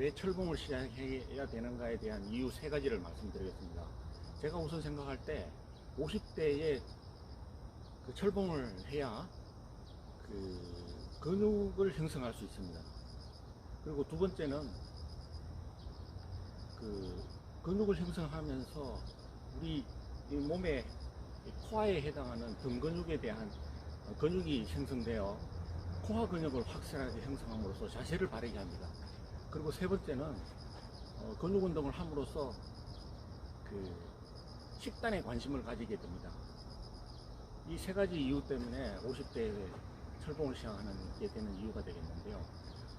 왜 철봉을 시작해야 되는가에 대한 이유 세 가지를 말씀드리겠습니다. 제가 우선 생각할 때 50대에 그 철봉을 해야 그 근육을 형성할 수 있습니다. 그리고 두 번째는 그 근육을 형성하면서 우리 이 몸의 이 코아에 해당하는 등 근육에 대한 어, 근육이 형성되어 코아 근육을 확실하게 형성함으로써 자세를 바르게 합니다. 그리고 세 번째는 어, 근육 운동을 함으로써 그 식단에 관심을 가지게 됩니다. 이 세 가지 이유 때문에 50대에 철봉을 시작하는 게 되는 이유가 되겠는데요.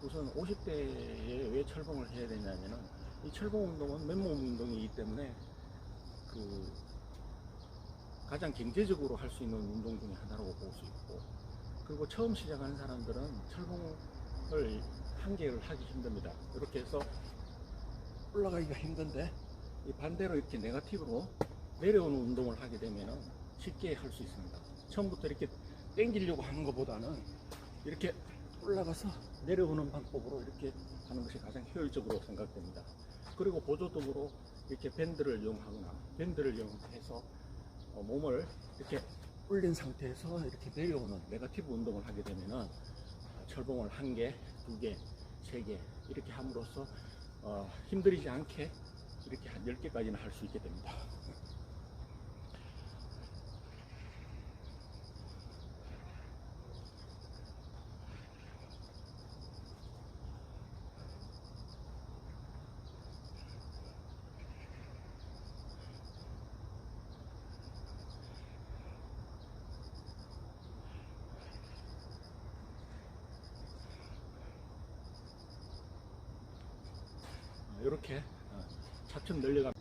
우선 50대에 왜 철봉을 해야 되냐면은 이 철봉 운동은 맨몸 운동이기 때문에 그 가장 경제적으로 할 수 있는 운동 중에 하나라고 볼 수 있고 그리고 처음 시작하는 사람들은 철봉 을 한 개를 하기 힘듭니다. 이렇게 해서 올라가기가 힘든데 이 반대로 이렇게 네가티브로 내려오는 운동을 하게 되면은 쉽게 할 수 있습니다. 처음부터 이렇게 당기려고 하는 것보다는 이렇게 올라가서 내려오는 방법으로 이렇게 하는 것이 가장 효율적으로 생각됩니다. 그리고 보조적으로 이렇게 밴드를 이용하거나 밴드를 이용해서 어, 몸을 이렇게 올린 상태에서 이렇게 내려오는 네가티브 운동을 하게 되면은 철봉을 한 개, 두 개, 세 개 이렇게 함으로써 어, 힘들이지 않게 이렇게 한 10개까지는 할 수 있게 됩니다. 이렇게 어, 차츰 늘려갑니다.